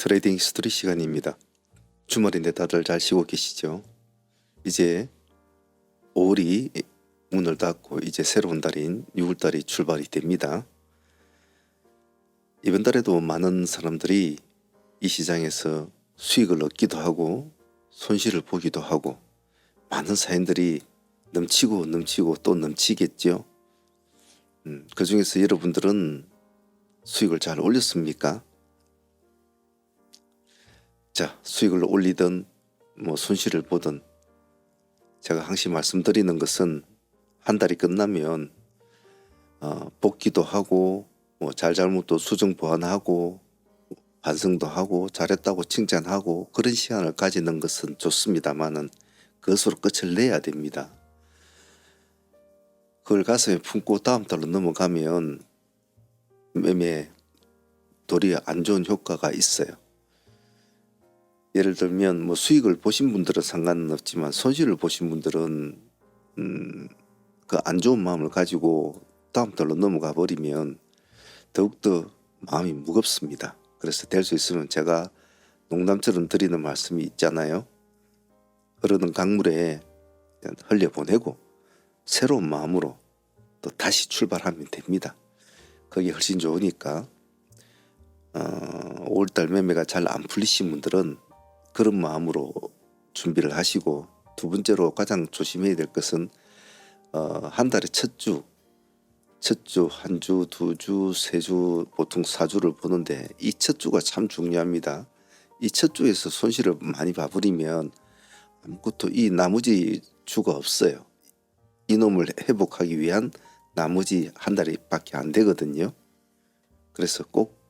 트레이딩 히스토리 시간입니다. 주말인데 다들 잘 쉬고 계시죠? 이제 5월이 문을 닫고 이제 새로운 달인 6월달이 출발이 됩니다. 이번 달에도 많은 사람들이 이 시장에서 수익을 얻기도 하고 손실을 보기도 하고 많은 사연들이 넘치고 넘치고 또 넘치겠죠. 음, 그 중에서 여러분들은 수익을 잘 올렸습니까? 자, 수익을 올리든 뭐 손실을 보든 제가 항상 말씀드리는 것은 한 달이 끝나면 어, 복귀도 하고 뭐 잘잘못도 수정 보완하고 반성도 하고 잘했다고 칭찬하고 그런 시간을 가지는 것은 좋습니다만은 그것으로 끝을 내야 됩니다. 그걸 가슴에 품고 다음 달로 넘어가면 매매 도리어 안 좋은 효과가 있어요. 예를 들면 뭐 수익을 보신 분들은 상관은 없지만 손실을 보신 분들은 음, 그 안 좋은 마음을 가지고 다음 달로 넘어가 버리면 더욱더 마음이 무겁습니다. 그래서 될 수 있으면 제가 농담처럼 드리는 말씀이 있잖아요. 흐르는 강물에 흘려보내고 새로운 마음으로 또 다시 출발하면 됩니다. 그게 훨씬 좋으니까 어, 5월달 매매가 잘 안 풀리신 분들은 그런 마음으로 준비를 하시고 두 번째로 가장 조심해야 될 것은 어, 한 달에 첫 주, 첫 주, 한 주, 두 주, 세 주, 보통 사 주를 보는데 이 첫 주가 참 중요합니다. 이 첫 주에서 손실을 많이 봐버리면 아무것도 이 나머지 주가 없어요. 이놈을 회복하기 위한 나머지 한 달이 밖에 안 되거든요. 그래서 꼭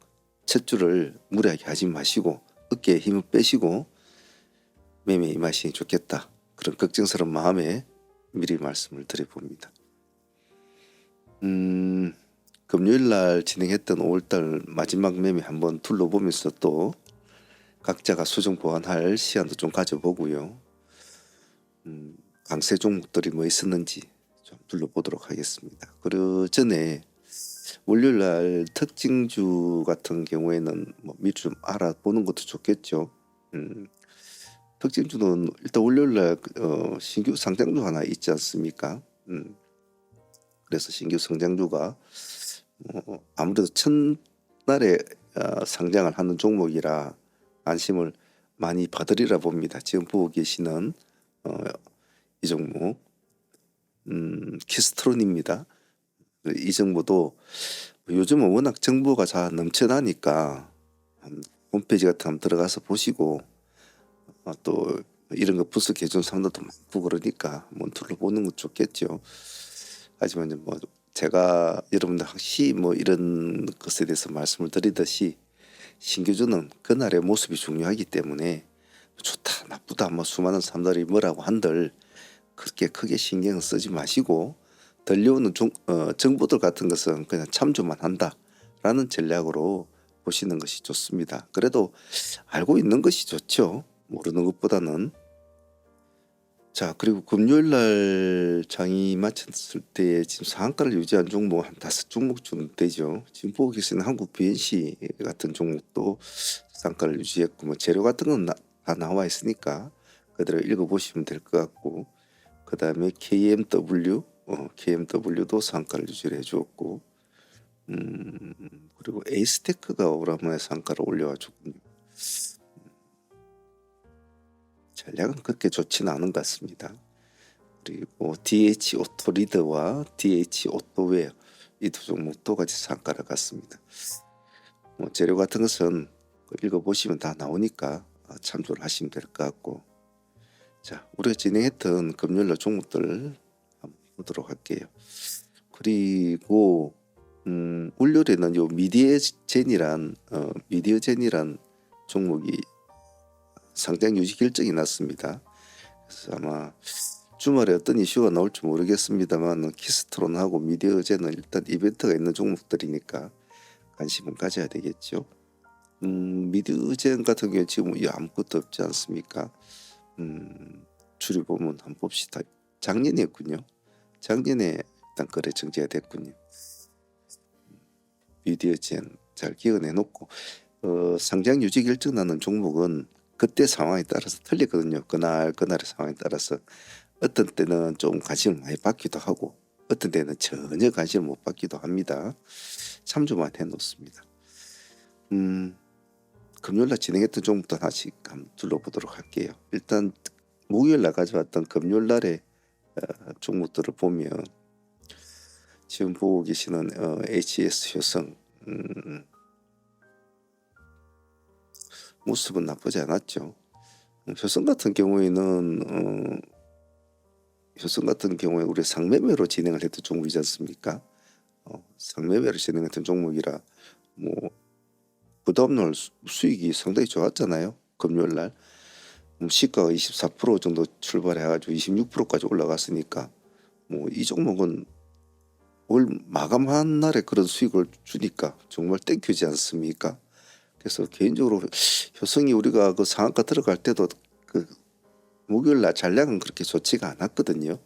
첫 주를 무리하게 하지 마시고 어깨에 힘을 빼시고 매매 임하시니 좋겠다. 그런 걱정스러운 마음에 미리 말씀을 드려봅니다. 음, 금요일 날 진행했던 5월달 마지막 매매 한번 둘러보면서 또 각자가 수정 보완할 시간도 좀 가져보고요. 음, 강세 종목들이 뭐 있었는지 좀 둘러보도록 하겠습니다. 그리고 전에 월요일 날 특징주 같은 경우에는 뭐 미리 좀 알아보는 것도 좋겠죠. 음, 특징주는 일단 월요일 날 어, 신규 상장주 하나 있지 않습니까? 음, 그래서 신규 상장주가 어, 아무래도 첫날에 어, 상장을 하는 종목이라 관심을 많이 받으리라 봅니다. 지금 보고 계시는 어, 이 종목 음, 키스트론입니다. 이 정보도 요즘은 워낙 정보가 잘 넘쳐나니까 한 홈페이지 같은 거 한번 들어가서 보시고 어, 또 이런 거 분석해 준 사람들도 많고 그러니까 뭐 둘러보는 건 좋겠죠. 하지만 뭐 제가 여러분들 혹시 뭐 이런 것에 대해서 말씀을 드리듯이 신규주는 그날의 모습이 중요하기 때문에 좋다 나쁘다 뭐 수많은 사람들이 뭐라고 한들 그렇게 크게 신경을 쓰지 마시고 들려오는 중, 어, 정보들 같은 것은 그냥 참조만 한다라는 전략으로 보시는 것이 좋습니다. 그래도 알고 있는 것이 좋죠. 모르는 것보다는 자 그리고 금요일 날 장이 마쳤을 때 지금 상한가를 유지한 종목 한 다섯 종목 정도 되죠. 지금 보고 계시는 한국 BNC 같은 종목도 상한가를 유지했고 뭐 재료 같은 건 다 나와 있으니까 그대로 읽어보시면 될 것 같고 그 다음에 KMW 어, KMW도 상가를 유지를 해주었고 음, 그리고 에이스테크가 오라마의 상가를 올려가지고 전략은 그렇게 좋지는 않은 것 같습니다. 그리고 DH 오토리드와 DH 오토웨어 이 두 종목 도 같이 상가를 갔습니다. 뭐 재료 같은 것은 읽어보시면 다 나오니까 참조를 하시면 될 것 같고 자 우리가 진행했던 금요일 종목들 한번 보도록 할게요. 그리고 음, 월요일에는 요 미디어젠이란 어, 미디어젠이란 종목이 상장 유지 결정이 났습니다. 그래서 아마 주말에 어떤 이슈가 나올지 모르겠습니다만 키스트론하고 미디어젠은 일단 이벤트가 있는 종목들이니까 관심은 가져야 되겠죠. 음, 미디어젠 같은 경우 지금 이 아무것도 없지 않습니까? 음, 줄이 보면 한번 봅시다. 작년이었군요. 작년에 일단 거래 정지가 됐군요. 미디어젠 잘 기억해 놓고 어, 상장 유지 결정나는 종목은 그때 상황에 따라서 틀리거든요. 그날 그날의 상황에 따라서 어떤 때는 좀 관심을 많이 받기도 하고 어떤 때는 전혀 관심을 못 받기도 합니다. 참조만 해놓습니다. 음, 금요일날 진행했던 종목도 한번 둘러보도록 할게요. 일단 목요일날 가져왔던 금요일날의 어, 종목들을 보면 지금 보고 계시는 어, HS 효성 음, 모습은 나쁘지 않았죠. 음, 효성 같은 경우에는 어, 효성 같은 경우에 우리 상매매로 진행을 했던 종목이지 않습니까? 어, 상매매로 진행했던 종목이라 뭐 수- 수익이 상당히 좋았잖아요. 금요일 날 음, 시가가 24% 정도 출발해가지고 26%까지 올라갔으니까 뭐 이 종목은 올 마감한 날에 그런 수익을 주니까 정말 땡큐지 않습니까? 그래서 개인적으로 효성이 우리가 그 상한가 들어갈 때도 그 목요일 날 잔량은 그렇게 좋지가 않았거든요.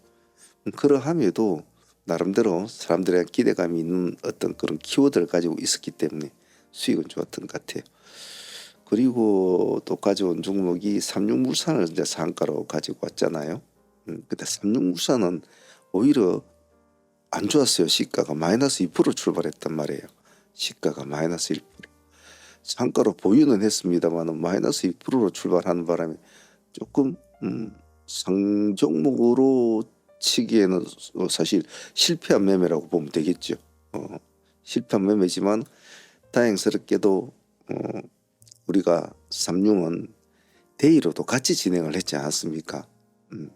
음, 그러함에도 나름대로 사람들의 기대감이 있는 어떤 그런 키워드를 가지고 있었기 때문에 수익은 좋았던 것 같아요. 그리고 또 가져온 종목이 삼육물산을 이제 상가로 가지고 왔잖아요. 음, 근데 삼육물산은 오히려 안 좋았어요. 시가가 마이너스 2% 출발했단 말이에요. 시가가 마이너스 1%. 상가로 보유는 했습니다만은 마이너스 2%로 출발하는 바람에 조금 음, 상종목으로 치기에는 어, 사실 실패한 매매라고 보면 되겠죠. 어, 실패한 매매지만 다행스럽게도 어, 우리가 삼룡은 데이로도 같이 진행을 했지 않았습니까? 음.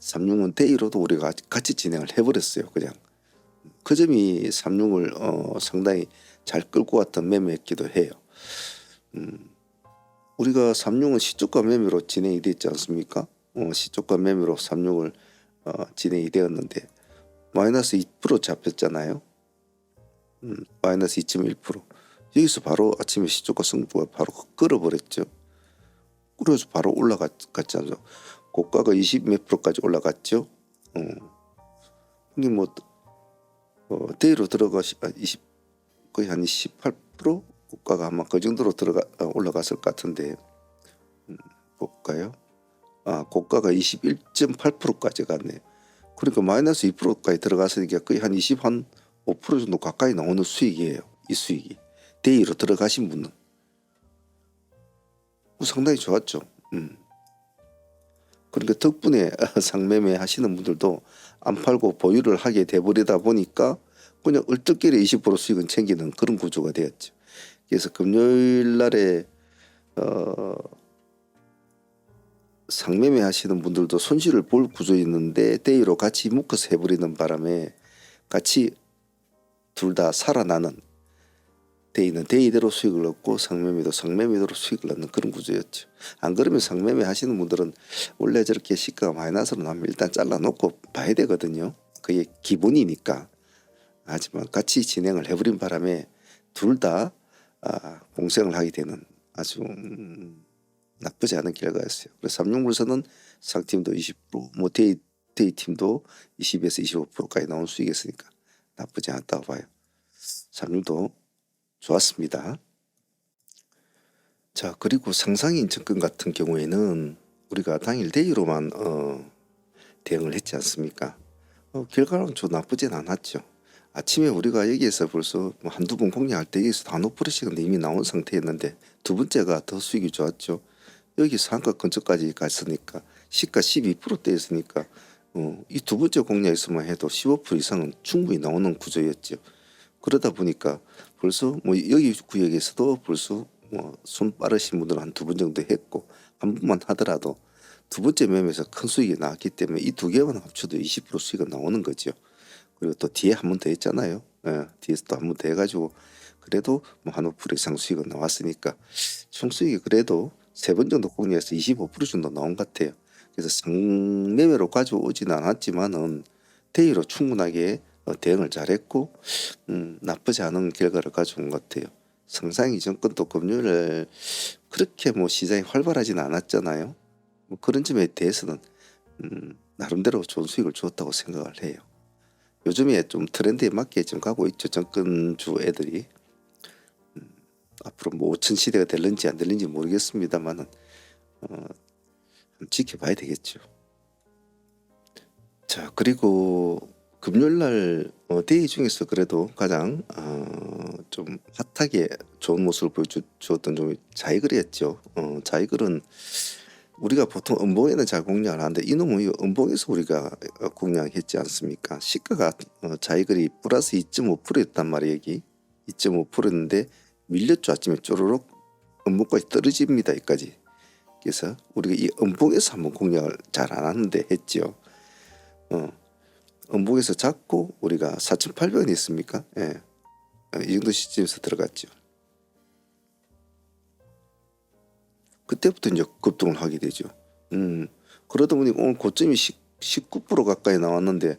삼룡은 데이로도 우리가 같이 진행을 해버렸어요. 그냥 그 점이 삼룡을 어, 상당히 잘 끌고 왔던 매매였기도 해요. 음, 우리가 삼룡은 시초가 매매로 진행이 됐지 않습니까? 어, 시초가 매매로 삼룡을 어, 진행이 되었는데 마이너스 2% 잡혔잖아요. 음, 마이너스 2.1% 여기서 바로 아침에 시초가 승부가 바로 끌어버렸죠. 그래서 바로 올라갔지 않죠. 고가가 20 몇 프로까지 올라갔죠. 어. 이게 뭐 어, 데이로 들어가시 아, 20 거의 한28% 고가가 아마 그 정도로 들어가 어, 올라갔을 것 같은데 음, 볼까요? 아 고가가 21.8%까지 갔네요. 그러니까 마이너스 2%까지 들어갔으니까 거의 한 20 한 5% 정도 가까이 나오는 수익이에요. 이 수익이 데이로 들어가신 분은 뭐 상당히 좋았죠. 음. 그러니까 덕분에 상매매 하시는 분들도 안 팔고 보유를 하게 돼버리다 보니까 그냥 얼떨결에 20% 수익은 챙기는 그런 구조가 되었죠. 그래서 금요일 날에 어 상매매 하시는 분들도 손실을 볼 구조였는데 데이로 같이 묶어서 해버리는 바람에 같이 둘 다 살아나는 데이는 데이대로 수익을 얻고 상매매도 상매매대로 수익을 얻는 그런 구조였죠. 안 그러면 상매매 하시는 분들은 원래 저렇게 시가가 마이너스로 나면 일단 잘라놓고 봐야 되거든요. 그게 기본이니까. 하지만 같이 진행을 해버린 바람에 둘다 아, 공생을 하게 되는 아주 음, 나쁘지 않은 결과였어요. 그래서 삼육물선은 상팀도 20%, 뭐 데이, 데이 팀도 20에서 25%까지 나온 수익이었으니까 나쁘지 않다고 봐요. 삼육도 좋았습니다. 자 그리고 상상인 증권 같은 경우에는 우리가 당일 데이로만 어, 대응을 했지 않습니까? 어, 결과는 좀 나쁘진 않았죠. 아침에 우리가 여기에서 벌써 뭐 한두 번 공략할 때 여기서 다 5%씩은 이미 나온 상태였는데 두 번째가 더 수익이 좋았죠. 여기 상가 근처까지 갔으니까 시가 12%대였으니까 어, 이 두 번째 공략에서만 해도 15% 이상은 충분히 나오는 구조였죠. 그러다 보니까 벌써 뭐 여기 구역에서도 벌써 뭐 손 빠르신 분들은 한두 번 정도 했고 한 번만 하더라도 두 번째 매매에서 큰 수익이 나왔기 때문에 이 두 개만 합쳐도 20% 수익은 나오는 거죠. 그리고 또 뒤에 한 번 더 했잖아요. 예, 뒤에서 또 한 번 더 해가지고 그래도 뭐한 5% 이상 수익은 나왔으니까 총 수익이 그래도 세 번 정도 공략해서 25% 정도 나온 것 같아요. 그래서 상매매로 가져오지는 않았지만은 대의로 충분하게 어, 대응을 잘했고 음, 나쁘지 않은 결과를 가져온 것 같아요. 상상 이전권도 금요일에 그렇게 뭐 시장이 활발하지는 않았잖아요. 뭐 그런 점에 대해서는 음, 나름대로 좋은 수익을 주었다고 생각을 해요. 요즘에 좀 트렌드에 맞게 좀 가고 있죠. 정권주 애들이 음, 앞으로 뭐 5천 시대가 될는지 안 될는지 모르겠습니다만은 어, 지켜봐야 되겠죠. 자 그리고 금요일 날 어, 데이 중에서 그래도 가장 어, 좀 핫하게 좋은 모습을 보여주었던 좀 자이글이었죠. 어, 자이글은 우리가 보통 음봉에는 잘 공략을 하는데 이놈은 이 음봉에서 우리가 어, 공략했지 않습니까? 시가가 어, 자이글이 플러스 2.5%였단 말이에요. 여기 2.5%였는데 밀렸죠. 아침에 쪼르륵 음봉까지 떨어집니다. 여기까지. 그래서 우리가 이 음봉에서 한번 공략을 잘 안 하는데 했죠. 어, 음봉에서 잡고 우리가 4,800원이 있습니까? 예. 어, 이 정도 시점에서 들어갔죠. 그때부터 이제 급등을 하게 되죠. 음, 그러다 보니 오늘 고점이 19% 가까이 나왔는데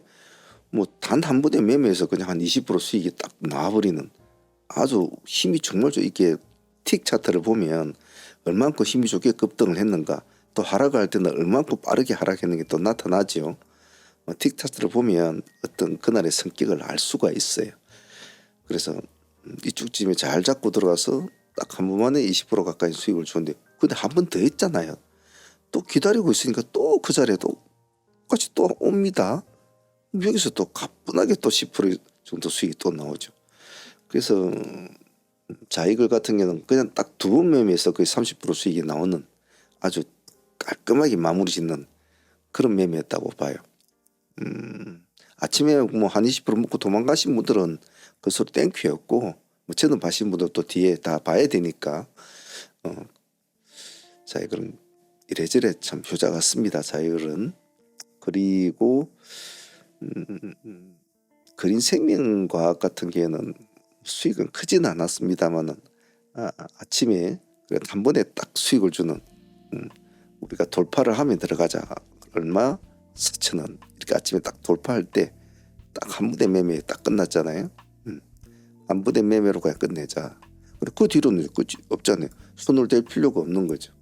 뭐 단 한 번에 매매해서 그냥 한 20% 수익이 딱 나와버리는 아주 힘이 정말 좋 이게 틱 차트를 보면 얼만큼 힘이 좋게 급등을 했는가 또 하락할 때는 얼만큼 빠르게 하락했는 게 또 나타나죠. 어, 틱 차트를 보면 어떤 그날의 성격을 알 수가 있어요. 그래서 음, 이쪽쯤에 잘 잡고 들어가서 딱 한 번만에 20% 가까이 수익을 주는데 근데 한 번 더 했잖아요. 또 기다리고 있으니까 또 그 자리에 또 똑같이 또 옵니다. 여기서 또 가뿐하게 또 10% 정도 수익이 또 나오죠. 그래서 음, 자이글 같은 경우는 그냥 딱 두 번 매매해서 거의 30% 수익이 나오는 아주 깔끔하게 마무리 짓는 그런 매매였다고 봐요. 음, 아침에 뭐 한 20% 먹고 도망가신 분들은 그 소리 땡큐였고 뭐 저는 봐신 분들 또 뒤에 다 봐야 되니까 어, 자이글은 이래저래 참 효자 같습니다. 자이글은 그리고 음, 그린 생명과학 같은 경우에는 수익은 크지는 않았습니다만은 아, 아침에 한 번에 딱 수익을 주는 음, 우리가 돌파를 하면 들어가자 얼마 4천 원 이렇게 아침에 딱 돌파할 때 딱 한 부대 매매 딱 끝났잖아요. 음, 한 부대 매매로 그냥 끝내자. 그리고 그 뒤로는 끝이 없잖아요. 손을 댈 필요가 없는 거죠.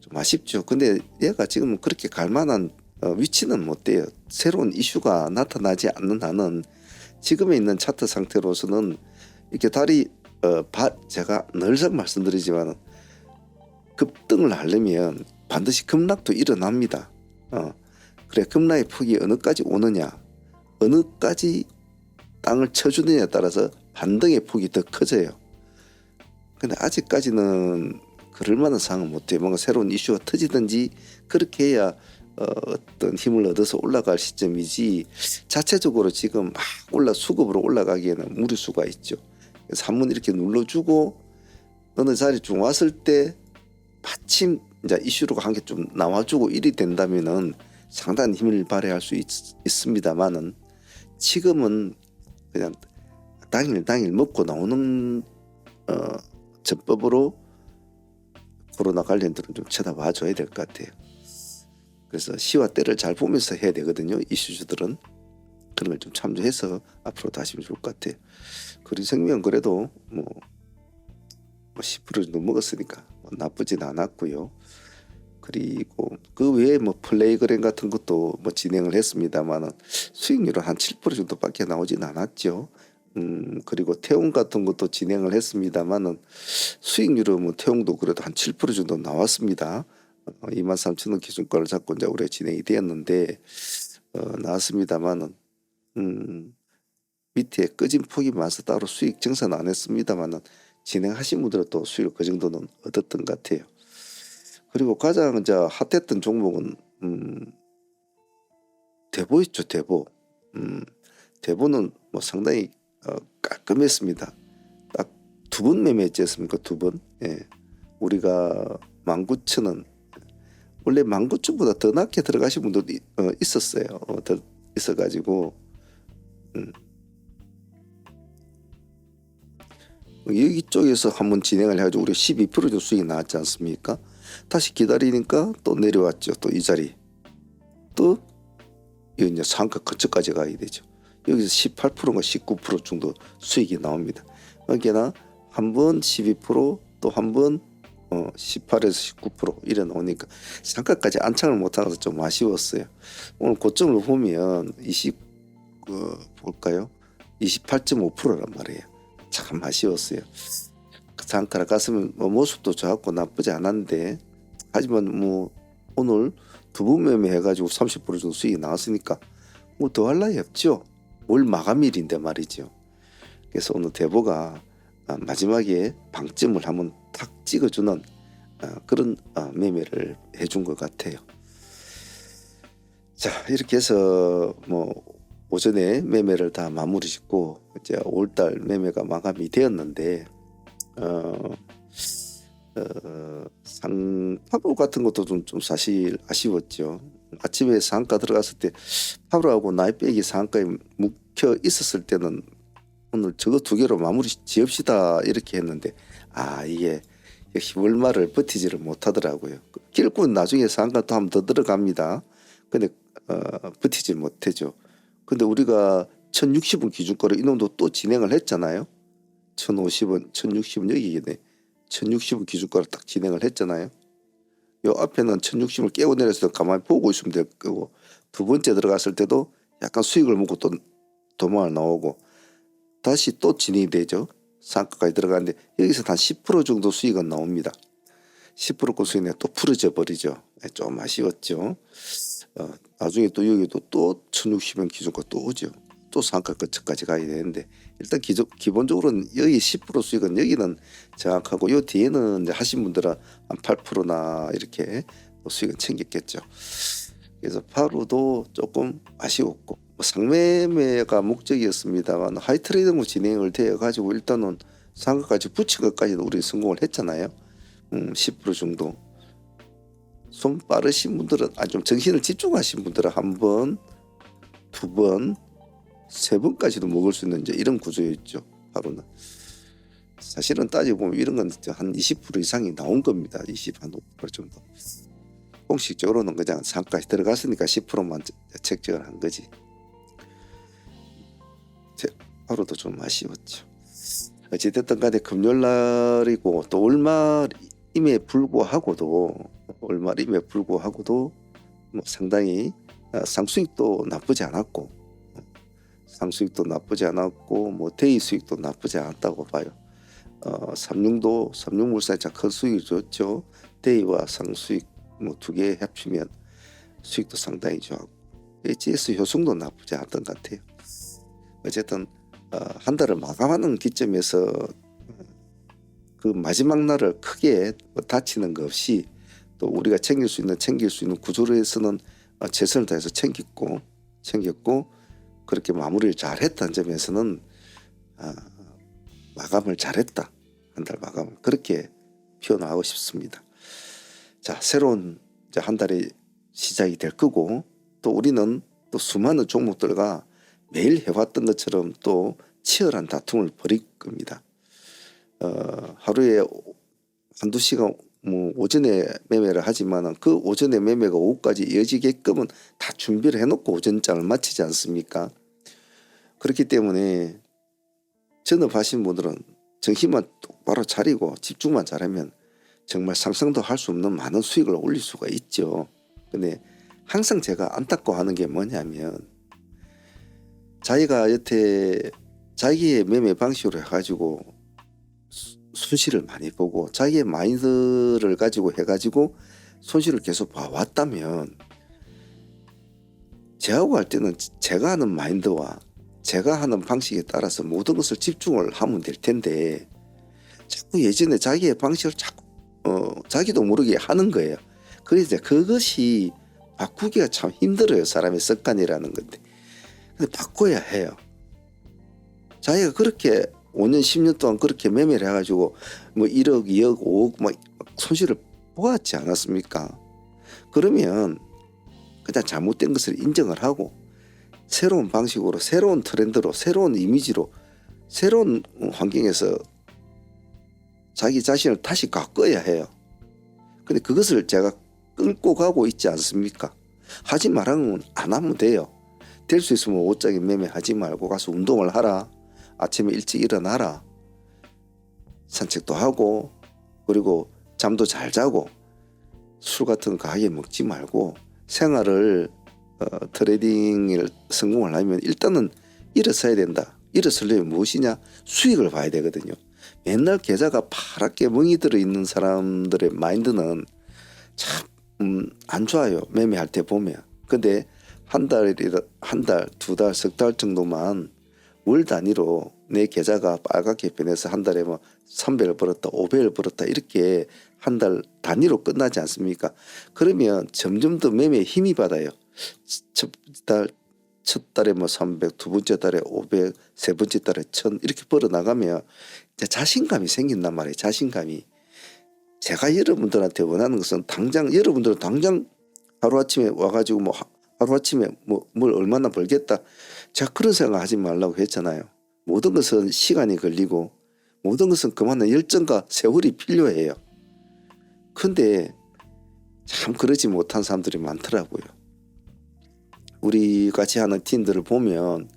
좀 아쉽죠. 근데 얘가 지금 그렇게 갈 만한 어, 위치는 못 돼요. 새로운 이슈가 나타나지 않는 한은 지금에 있는 차트 상태로서는 이렇게 다리 어, 바, 제가 늘상 말씀드리지만 급등을 하려면 반드시 급락도 일어납니다. 어, 그래 급락의 폭이 어느까지 오느냐, 어느까지 땅을 쳐주느냐에 따라서 반등의 폭이 더 커져요. 근데 아직까지는 그럴 만한 상황은 못해요. 뭔가 새로운 이슈가 터지든지 그렇게 해야 어, 어떤 힘을 얻어서 올라갈 시점이지 자체적으로 지금 막 올라 수급으로 올라가기에는 무리수가 있죠. 그래서 한번 이렇게 눌러주고 어느 자리 좀 왔을 때 마침 이제 이슈로가 한 개 좀 나와주고 일이 된다면은 상당한 힘을 발휘할 수 있, 있습니다만은 지금은 그냥 당일 당일 먹고 나오는 어, 전법으로 코로나 관련들은 좀 쳐다봐 줘야 될 것 같아요. 그래서 시와 때를 잘 보면서 해야 되거든요. 이슈주들은 그런 걸 좀 참조해서 앞으로 하시면 좋을 것 같아요. 그린 생명 그래도 뭐, 뭐10% 정도 먹었으니까 뭐 나쁘진 않았고요. 그리고 그 외에 뭐 플레이그램 같은 것도 뭐 진행을 했습니다만은 수익률은 한 7% 정도밖에 나오진 않았죠. 음 그리고 태용 같은 것도 진행을 했습니다만은 수익률은 뭐 태용도 그래도 한 7% 정도 나왔습니다. 어, 2만 3천 원 기준가를 잡고 이제 올해 진행이 되었는데 어, 나왔습니다만은 음 밑에 꺼진 폭이 많아서 따로 수익 증산 안 했습니다만은 진행하신 분들은 또 수익을 그 정도는 얻었던 것 같아요. 그리고 가장 이제 핫했던 종목은 음, 대보 있죠 대보. 음, 대보는 뭐 상당히 어, 깔끔했습니다. 딱 두 번 매매했지 않습니까? 두 번. 예. 우리가 19,000원 원래 19,000보다 더 낮게 들어가신 분도 이- 어, 있었어요. 어, 더 있어가지고 음. 여기 쪽에서 한번 진행을 해가지고 우리 12% 정도 수익이 나왔지 않습니까? 다시 기다리니까 또 내려왔죠. 또 이 자리. 또이 이제 상가 근처까지 가야 되죠. 여기서 18%가 19% 정도 수익이 나옵니다. 그러니까 한 번 12%또 한 번 어, 18에서 19% 이래 나오니까 상가까지 안착을 못하서 좀 아쉬웠어요. 오늘 고점을 보면 20 그, 볼까요? 28.5%란 말이에요. 참 아쉬웠어요. 그 상가를 갔으면 뭐 모습도 좋았고 나쁘지 않았는데 하지만 뭐 오늘 두부 매매 해가지고 30% 정도 수익이 나왔으니까 뭐 더할 나위 없죠. 올 마감일인데 말이죠. 그래서 오늘 대보가 아, 마지막에 방점을 한번 탁 찍어주는 아, 그런 아, 매매를 해준 것 같아요. 자 이렇게 해서 뭐 오전에 매매를 다 마무리 짓고 이제 5월달 매매가 마감이 되었는데 어, 어, 상파로 같은 것도 좀, 좀 사실 아쉬웠죠. 아침에 상가 들어갔을 때 파로하고 나이백이 상가에 묵혀 있었을 때는 오늘 저거 두 개로 마무리 지읍시다 이렇게 했는데 아 이게 역시 월말을 버티지를 못하더라고요. 길고 나중에 상가 또 한 번 더 들어갑니다. 근데 어, 버티지 못해죠. 근데 우리가 1060원 기준가로 이놈도 또 진행을 했잖아요. 1050원, 1060원 여기겠네. 1060원 기준가로 딱 진행을 했잖아요. 요 앞에는 1060을 깨고 내려서 가만히 보고 있으면 될 거고 두 번째 들어갔을 때도 약간 수익을 먹고 또 도망을 나오고 다시 또 진행이 되죠. 상가까지 들어가는데 여기서 한 10% 정도 수익은 나옵니다. 10%그 수익이 또 풀어져 버리죠. 네, 좀 아쉬웠죠. 어, 나중에 또 여기도 또 1060원 기준가 또 오죠. 또 상가 끝까지 가야 되는데 일단 기존, 기본적으로는 여기 10% 수익은 여기는 정확하고 요 뒤에는 이제 하신 분들은 한 8%나 이렇게 또 수익은 챙겼겠죠. 그래서 파루도 조금 아쉬웠고 뭐 상매매가 목적이었습니다만 하이트레이딩으로 진행을 되어 가지고 일단은 상가까지 붙인 것까지도 우리 성공을 했잖아요. 음, 10% 정도. 손 빠르신 분들은 아 좀 정신을 집중하신 분들은 한 번, 두 번, 세 번까지도 먹을 수 있는 이제 이런 구조였죠. 바로는 사실은 따지고 보면 이런 건 한 20% 이상이 나온 겁니다. 20한 5% 정도. 공식적으로는 그냥 상까지 들어갔으니까 10%만 책정을 한 거지. 제- 하루도 좀 아쉬웠죠. 어찌됐든 간에 금요일 날이고 또 월말임에 불구하고도 월말임에 불구하고도 뭐 상당히 어, 상수익도 나쁘지 않았고 상수익도 나쁘지 않았고 뭐 대위 수익도 나쁘지 않았다고 봐요. 어, 삼융도 삼융물산이 큰 수익을 줬죠. 대위와 상수익 뭐 두 개 합치면 수익도 상당히 좋았고 HS 효성도 나쁘지 않았던 것 같아요. 어쨌든 어, 한 달을 마감하는 기점에서 그 마지막 날을 크게 뭐 다치는 것 없이 또 우리가 챙길 수 있는 챙길 수 있는 구조로서는 어, 최선을 다해서 챙겼고 챙겼고 그렇게 마무리를 잘했다는 점에서는 아, 마감을 잘했다 한 달 마감 그렇게 표현하고 싶습니다. 자 새로운 한 달이 시작이 될 거고 또 우리는 또 수많은 종목들과 매일 해왔던 것처럼 또 치열한 다툼을 벌일 겁니다. 어, 하루에 한두 시간 뭐 오전에 매매를 하지만 그 오전에 매매가 오후까지 이어지게끔은 다 준비를 해놓고 오전장을 마치지 않습니까? 그렇기 때문에 전업하신 분들은 정신만 똑바로 차리고 집중만 잘하면 정말 상상도 할 수 없는 많은 수익을 올릴 수가 있죠. 근데 항상 제가 안타까워 하는 게 뭐냐면 자기가 여태 자기의 매매 방식으로 해가지고 수- 손실을 많이 보고 자기의 마인드를 가지고 해가지고 손실을 계속 봐왔다면 제하고 할 때는 제가 하는 마인드와 제가 하는 방식에 따라서 모든 것을 집중을 하면 될 텐데 자꾸 예전에 자기의 방식을 자꾸 어, 자기도 모르게 하는 거예요. 그래서 그것이 바꾸기가 참 힘들어요. 사람의 습관이라는 건데. 근데 바꿔야 해요. 자기가 그렇게 5년, 10년 동안 그렇게 매매를 해가지고 뭐 1억, 2억, 5억 막 손실을 보았지 않았습니까? 그러면 그냥 잘못된 것을 인정을 하고 새로운 방식으로, 새로운 트렌드로, 새로운 이미지로, 새로운 환경에서 자기 자신을 다시 가꿔야 해요. 근데 그것을 제가 끌고 가고 있지 않습니까? 하지 말라면 안 하면 돼요. 될 수 있으면 옷장에 매매하지 말고 가서 운동을 하라. 아침에 일찍 일어나라. 산책도 하고 그리고 잠도 잘 자고 술 같은 거 아예 먹지 말고 생활을 어, 트레이딩을 성공을 하면 일단은 일어서야 된다. 일어서려면 무엇이냐 수익을 봐야 되거든요. 맨날 계좌가 파랗게 멍이 들어 있는 사람들의 마인드는 참 음, 안 좋아요. 매매할 때 보면. 근데 한 달이라 한 달, 두 달, 석 달 정도만 월 단위로 내 계좌가 빨갛게 변해서 한 달에 뭐 3배를 벌었다, 5배를 벌었다 이렇게 한 달 단위로 끝나지 않습니까? 그러면 점점 더 매매에 힘이 받아요. 첫 달, 첫 달에 뭐 300, 두 번째 달에 500, 세 번째 달에 1000 이렇게 벌어 나가면 자신감이 생긴단 말이에요. 자신감이. 제가 여러분들한테 원하는 것은 당장 여러분들은 당장 하루 아침에 와가지고 뭐 하루 아침에 뭐 뭘 얼마나 벌겠다. 제가 그런 생각 하지 말라고 했잖아요. 모든 것은 시간이 걸리고 모든 것은 그만한 열정과 세월이 필요해요. 근데 참 그러지 못한 사람들이 많더라고요. 우리 같이 하는 팀들을 보면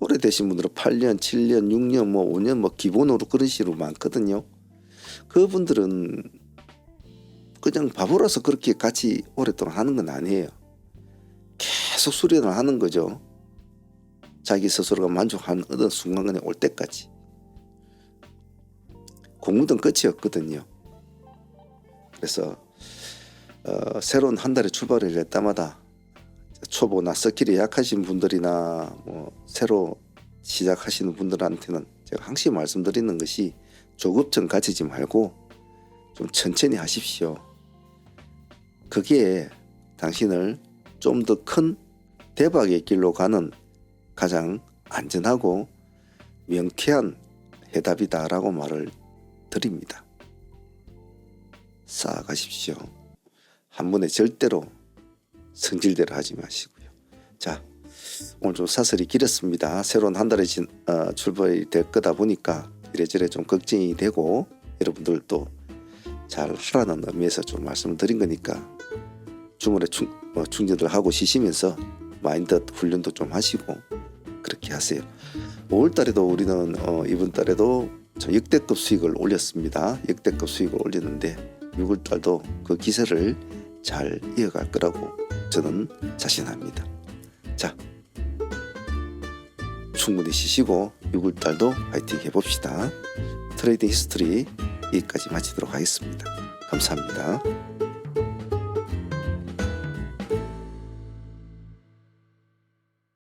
오래되신 분들은 8년, 7년, 6년, 뭐 5년 뭐 기본으로 그런 식으로 많거든요. 그분들은 그냥 바보라서 그렇게 같이 오랫동안 하는 건 아니에요. 계속 수련을 하는 거죠. 자기 스스로가 만족하는 어떤 순간에 올 때까지. 공부는 끝이 없거든요. 그래서 어, 새로운 한 달의 출발을 할 때마다 초보 낯설길이 약하신 분들이나 뭐 새로 시작하시는 분들한테는 제가 항상 말씀드리는 것이 조급증 가지지 말고 좀 천천히 하십시오. 그게 당신을 좀 더 큰 대박의 길로 가는 가장 안전하고 명쾌한 해답이다라고 말을 드립니다. 쌓아가십시오. 한 번에 절대로 성질대로 하지 마시고요. 자, 오늘 좀 사설이 길었습니다. 새로운 한 달에 진, 어, 출발이 될 거다 보니까 이래저래 좀 걱정이 되고 여러분들도 잘 하라는 의미에서 좀 말씀드린 거니까 주말에 충, 어, 충전을 하고 쉬시면서 마인드 훈련도 좀 하시고 그렇게 하세요. 5월 달에도 우리는 어, 이번 달에도 저 역대급 수익을 올렸습니다. 역대급 수익을 올렸는데 6월 달도 그 기세를 잘 이어갈 거라고 저는 자신합니다. 자, 충분히 쉬시고 6월 달도 파이팅 해봅시다. 트레이딩 히스토리 여기까지 마치도록 하겠습니다. 감사합니다.